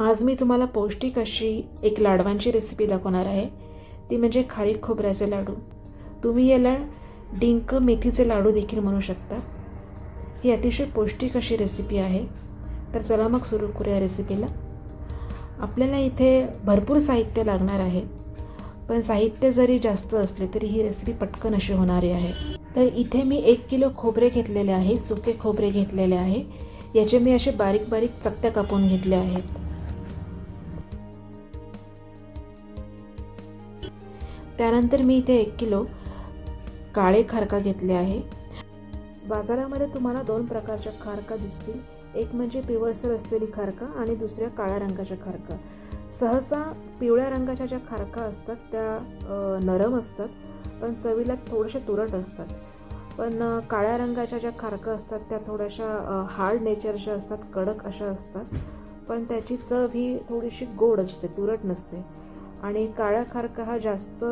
आज मी तुम्हाला पौष्टिक अशी एक लाडवांची रेसिपी दाखवणार आहे. ती म्हणजे खारीक खोबऱ्याचे लाडू. तुम्ही याला डिंक मेथीचे लाडू देखील म्हणू शकता. ही अतिशय पौष्टिक अशी रेसिपी आहे. तर चला मग सुरू करूया रेसिपीला आपल्याला इथे भरपूर साहित्य लागणार आहे. पण साहित्य जरी जास्त असले तरी ही रेसिपी पटकन अशी होणारी आहे. तर इथे मी एक किलो खोबरे घेतलेले आहे सुके खोबरे घेतलेले आहे. याचे मी असे बारीक बारीक चकत्या कापून घेतल्या आहेत. त्यानंतर मी इथे एक किलो काळे खारका घेतले आहे. बाजारामध्ये तुम्हाला दोन प्रकारच्या खारका दिसतील. एक म्हणजे पिवळसर असलेली खारका आणि दुसऱ्या काळ्या रंगाच्या खारका. सहसा पिवळ्या रंगाच्या ज्या खारका असतात त्या नरम असतात पण चवीला थोड्याशा तुरट असतात. पण काळ्या रंगाच्या ज्या खारका असतात त्या थोड्याशा हार्ड नेचरच्या असतात कडक अशा असतात. पण त्याची चव ही थोडीशी गोड असते तुरट नसते. आणि काळ्या खारका हा जास्त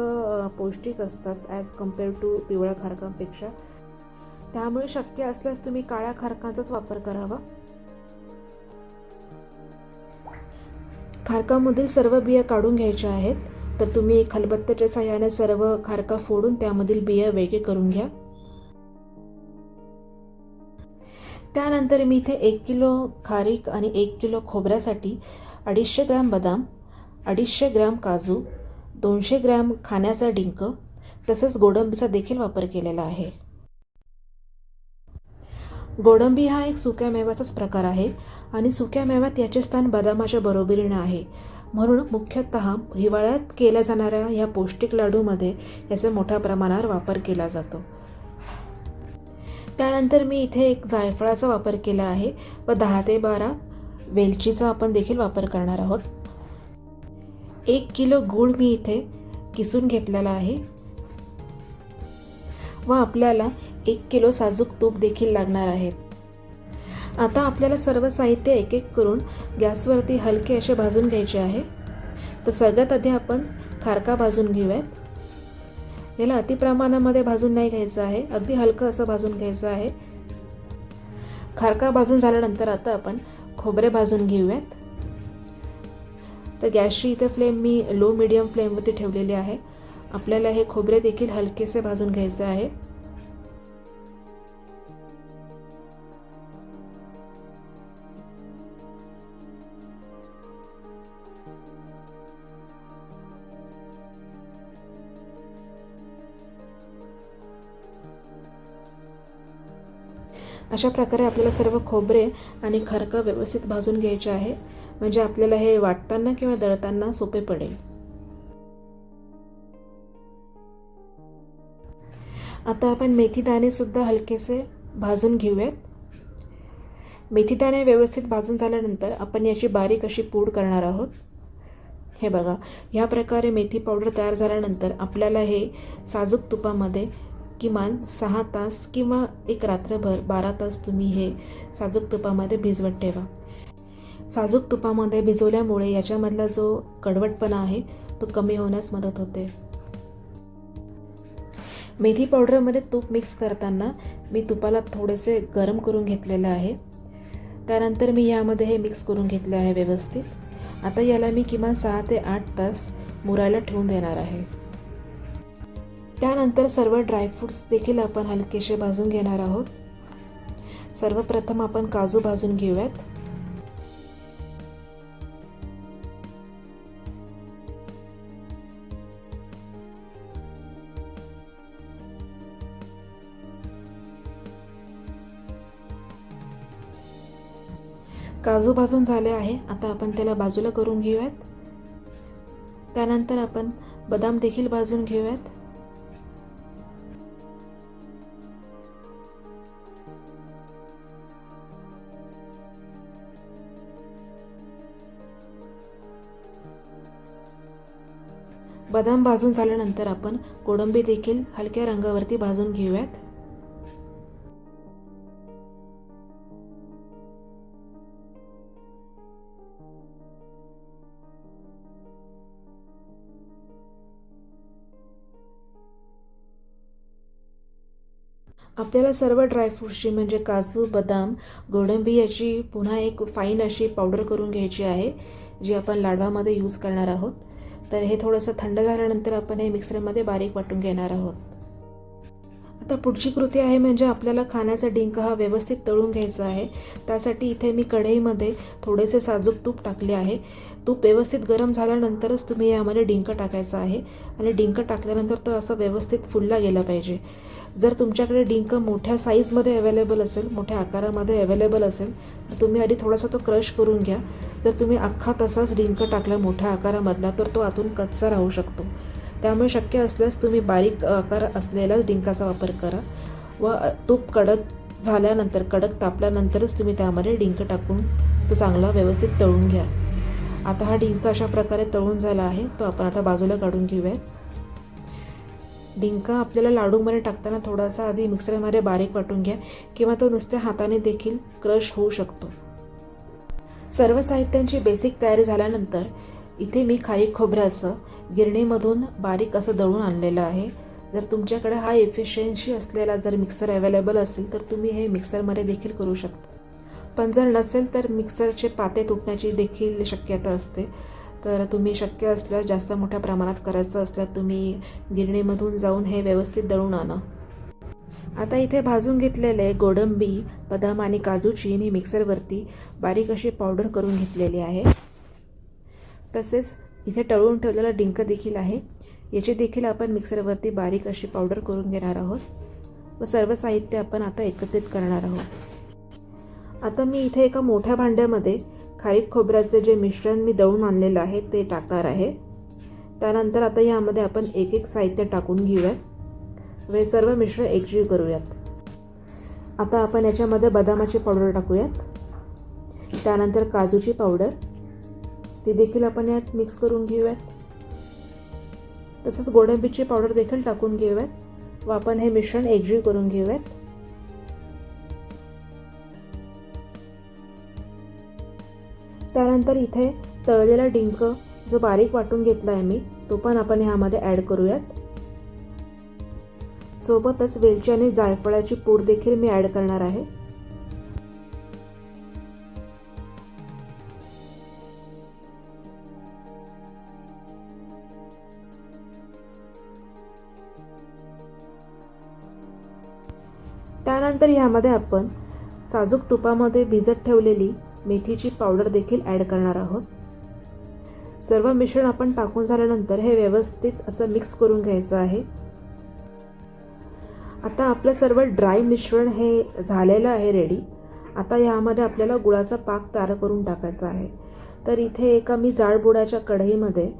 पौष्टिक असतात ॲज कंपेअर टू पिवळ्या खारकांपेक्षा. त्यामुळे शक्य असल्यास तुम्ही काळ्या खारकांचाच वापर करावा. खारकामधील सर्व बिया काढून घ्यायच्या आहेत. तर तुम्ही खलबत्त्याच्या सहाय्याने सर्व खारका फोडून त्यामधील बिया वेगळे करून घ्या. त्यानंतर मी इथे एक किलो खारीक आणि एक किलो खोबऱ्यासाठी अडीचशे ग्रॅम बदाम अडीचशे ग्रॅम काजू दोनशे ग्रॅम खाण्याचा डिंक तसंच गोडंबीचा देखील वापर केलेला आहे. गोडंबी हा एक सुक्या मेव्याचाच प्रकार आहे आणि सुक्या मेव्यात याचे स्थान बदामाच्या बरोबरीने आहे. म्हणून मुख्यतः हिवाळ्यात केल्या जाणाऱ्या या पौष्टिक लाडूमध्ये याचा मोठ्या प्रमाणावर वापर केला जातो. त्यानंतर मी इथे एक जायफळाचा वापर केला आहे व दहा ते बारा वेलचीचा आपण देखील वापर करणार आहोत. एक किलो गूळ मी इथे किसून घेतलेला आहे. व आपल्याला एक किलो साजूक तूप देखील लागणार आहेत आता आपल्याला सर्व साहित्य एक एक करून गॅसवरती हलके असे भाजून घ्यायचे आहे. तर सगळ्यात आधी आपण खारका भाजून घेऊयात. याला अतिप्रमाणामध्ये भाजून नाही घ्यायचं आहे. अगदी हलकं असं भाजून घ्यायचं आहे. खारका भाजून झाल्यानंतर आता आपण खोबरे भाजून घेऊयात. तर गॅसची इथे फ्लेम मी लो मिडियम फ्लेमवरती ठेवलेली आहे. आपल्याला हे खोबरे देखील हलकेसे भाजून घ्यायचे आहे. अशा प्रकारे आपल्याला सर्व खोबरे आणि खरकं व्यवस्थित भाजून घ्यायचे आहे. म्हणजे आपल्याला हे वाटताना किंवा दळताना सोपे पडेल. आता आपण मेथी दाणे सुद्धा हलकेसे भाजून घेऊयात. मेथी दाणे व्यवस्थित भाजून झाल्यानंतर आपण याची बारीक अशी पूड करणार आहोत. हे बघा ह्या प्रकारे मेथी पावडर तयार झाल्यानंतर आपल्याला हे साजूक तुपामध्ये किमान सहा तास किंवा एक रात्रभर बारा तास तुम्ही हे साजूक तुपामध्ये भिजवत ठेवा. साजूक तुपामध्ये भिजवल्यामुळे याच्यामधला जो कडवटपणा आहे तो कमी होण्यास मदत होते. मेथी पावडरमध्ये तूप मिक्स करताना मी तुपाला थोडेसे गरम करून घेतलेलं आहे. त्यानंतर मी यामध्ये हे मिक्स करून घेतले आहे व्यवस्थित. आता याला मी किमान सहा ते आठ तास मुरायला ठेवून देणार आहे. त्यानंतर सर्व ड्रायफ्रूट्स देखील आपण हलकेसे भाजून घेणार आहोत. सर्वप्रथम आपण काजू भाजून घेऊयात. काजू भाजून झाले आहे. आता आपण त्याला बाजूला करून घेऊयात. त्यानंतर आपण बदाम देखील भाजून घेऊयात. बदाम भाजून झाल्यानंतर आपण कोळंबी देखील हलक्या रंगावरती भाजून घेऊयात. आपल्याला सर्व ड्रायफ्रूट्सची म्हणजे काजू बदाम गोडंबी याची पुन्हा एक फाईन अशी पावडर करून घ्यायची आहे जी आपण लाडवामध्ये यूज करणार आहोत. तर हे थोडंसं थंड झाल्यानंतर आपण हे मिक्सरमध्ये बारीक वाटून घेणार आहोत. आता पुढची कृती आहे म्हणजे आपल्याला खाण्याचा डिंक हा व्यवस्थित तळून घ्यायचा आहे. त्यासाठी इथे मी कढईमध्ये थोडेसे साजूक तूप टाकले आहे. तूप व्यवस्थित गरम झाल्यानंतरच तुम्ही यामध्ये डिंक टाकायचा आहे. आणि डिंक टाकल्यानंतर तो असं व्यवस्थित फुलला गेला पाहिजे. जर तुमच्याकडे डिंक मोठ्या साईजमध्ये अवेलेबल असेल मोठ्या आकारामध्ये अवेलेबल असेल तर तुम्ही आधी थोडासा तो क्रश करून घ्या. जर तुम्ही अख्खा तसाच डिंक टाकला मोठ्या आकारामधला तर तो आतून कच्चा राहू शकतो. त्यामुळे शक्य असल्यास तुम्ही बारीक आकार असलेलाच डिंकाचा वापर करा. व तूप कडक झाल्यानंतर कडक तापल्यानंतरच तुम्ही त्यामध्ये डिंक टाकून तो चांगला व्यवस्थित तळून घ्या. आता हा डिंक अशा प्रकारे तळून झाला आहे तो आपण आता बाजूला काढून घेऊया. डिंका आपल्याला लाडूमध्ये टाकताना थोडासा आधी मिक्सरमध्ये बारीक वाटून घ्या किंवा तो नुसत्या हाताने देखील क्रश होऊ शकतो. सर्व साहित्यांची बेसिक तयारी झाल्यानंतर इथे मी खारी खोबऱ्याचं गिरणीमधून बारीक असं दळून आणलेलं आहे. जर तुमच्याकडे हा एफिशियन्सी असलेला जर मिक्सर अवेलेबल असेल तर तुम्ही हे मिक्सरमध्ये देखील करू शकता. पण जर नसेल तर मिक्सरचे पाते तुटण्याची देखील शक्यता असते. तर तुम्ही शक्य असल्यास जास्त मोठ्या प्रमाणात करायचं असल्यास तुम्ही गिरणीमधून जाऊन हे व्यवस्थित दळून आणा. आता इथे भाजून घेतलेले गोडंबी बदाम आणि काजूची मी मिक्सरवरती बारीक अशी पावडर करून घेतलेली आहे. तसेच इथे टळून ठेवलेला डिंक देखील आहे. याची देखील आपण मिक्सरवरती बारीक अशी पावडर करून घेणार आहोत व सर्व साहित्य आपण आता एकत्रित करणार आहोत. आता मी इथे एका मोठ्या भांड्यामध्ये खारीक खोबऱ्याचे जे मिश्रण मी दळून आणलेलं आहे ते टाकणार आहे. त्यानंतर आता यामध्ये आपण एक एक साहित्य टाकून घेऊयात. व हे सर्व मिश्रण एकजीव करूयात. आता आपण याच्यामध्ये बदामाची पावडर टाकूयात. त्यानंतर काजूची पावडर. ती देखील आपण यात मिक्स करून घेऊयात. तसंच गोडंबीची पावडर देखील टाकून घेऊयात व आपण हे मिश्रण एकजीव करून घेऊयात. त्यानंतर इथे तळलेला डिंक जो बारीक वाटून घेतला आहे मी तो पण आपण ह्यामध्ये ॲड करूयात. सोबतच वेलची आणि जायफळाची पूड देखील मी ॲड करणार आहे. त्यानंतर ह्यामध्ये आपण साजूक तुपामध्ये भिजत ठेवलेली मेथीची पावडर देखील ॲड करणार आहोत. सर्व मिश्रण आपण टाकून झाल्यानंतर हे व्यवस्थित असं मिक्स करून घ्यायचं आहे. आता आपलं सर्व ड्राय मिश्रण हे झालेलं आहे रेडी. आता यामध्ये आपल्याला गुळाचा पाक तयार करून टाकायचा आहे. तर इथे एका मी जाड बुडाच्या कढईमध्ये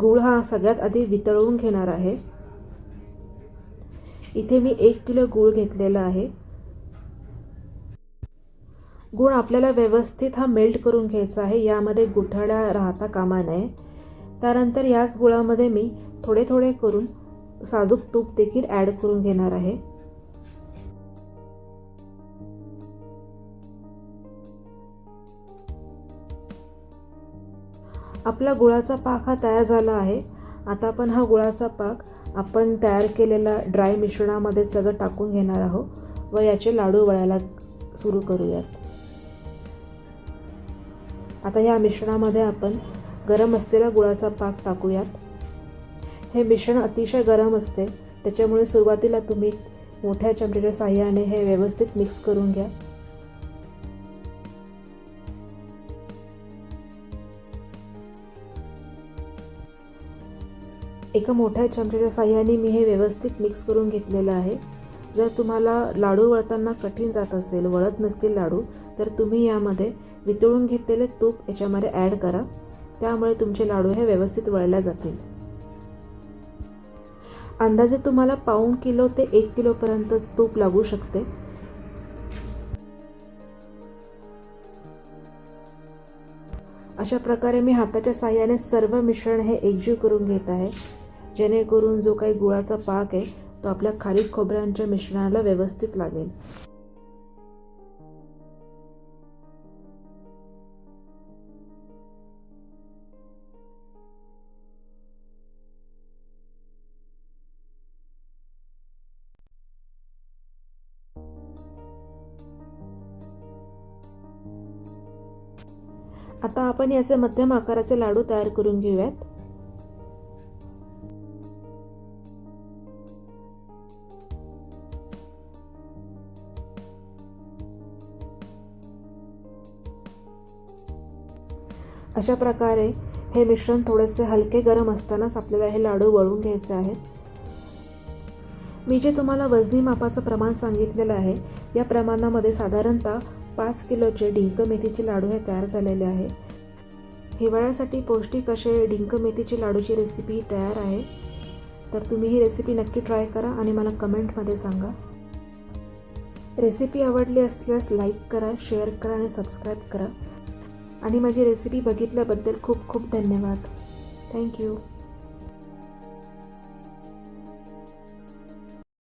गुळ हा सगळ्यात आधी वितळवून घेणार आहे. इथे मी एक किलो गूळ घेतलेला आहे. गुळ आपल्याला व्यवस्थित हा मेल्ट करून घ्यायचा आहे. यामध्ये गुठळ्या राहता कामा नये. त्यानंतर याच गुळामध्ये मी थोडे थोडे करून साजूक तूप देखील ॲड करून घेणार आहे. आपला गुळाचा पाक हा तयार झाला आहे. आता आपण हा गुळाचा पाक आपण तयार केलेला ड्राय मिश्रणामध्ये सगळं टाकून घेणार आहोत व याचे लाडू वळायला सुरू करूयात. आता या मिश्रणामध्ये आपण गरम असलेला गुळाचा पाक टाकूयात. हे मिश्रण अतिशय गरम असते त्याच्यामुळे सुरुवातीला तुम्ही मोठ्या चमच्याच्या साह्याने हे व्यवस्थित मिक्स करून घ्या. एका मोठ्या चमच्याच्या साह्याने मी हे व्यवस्थित मिक्स करून घेतलेलं आहे. जर तुम्हाला लाडू वळताना कठीण जात असेल वळत नसतील लाडू तर तुम्ही यामध्ये वितळून घेतलेले तूप याच्यामध्ये ॲड करा. त्यामुळे तुमचे लाडू हे व्यवस्थित वळल्या जातील. अंदाजे तुम्हाला पाऊण किलो ते एक किलोपर्यंत तूप लागू शकते. अशा प्रकारे मी हाताच्या साह्याने सर्व मिश्रण हे एकजीव करून घेत आहे. जेणेकरून जो काही गुळाचा पाक आहे तो आपल्या खारीक खोबऱ्यांच्या मिश्रणाला व्यवस्थित लागेल. आता आपण याचे मध्यम आकाराचे लाडू तयार करून घेऊयात. अशा प्रकारे हे मिश्रण थोडेसे हलके गरम असतानाच आपल्याला हे लाडू वळून घ्यायचे आहेत. मी जे तुम्हाला वजनी मापाचं प्रमाण सांगितलेलं आहे या प्रमाणामध्ये साधारणतः पाच किलोचे डिंक मेथीचे लाडू हे तयार झालेले आहे. हिवाळ्यासाठी पौष्टिक असे डिंक मेथीचे लाडूची रेसिपी तयार आहे. तर तुम्ही ही रेसिपी नक्की ट्राय करा आणि मला कमेंटमध्ये सांगा. रेसिपी आवडली असल्यास लाईक करा शेअर करा आणि सबस्क्राईब करा. आणि माझी रेसिपी बघितल्याबद्दल खूप खूप धन्यवाद. थँक्यू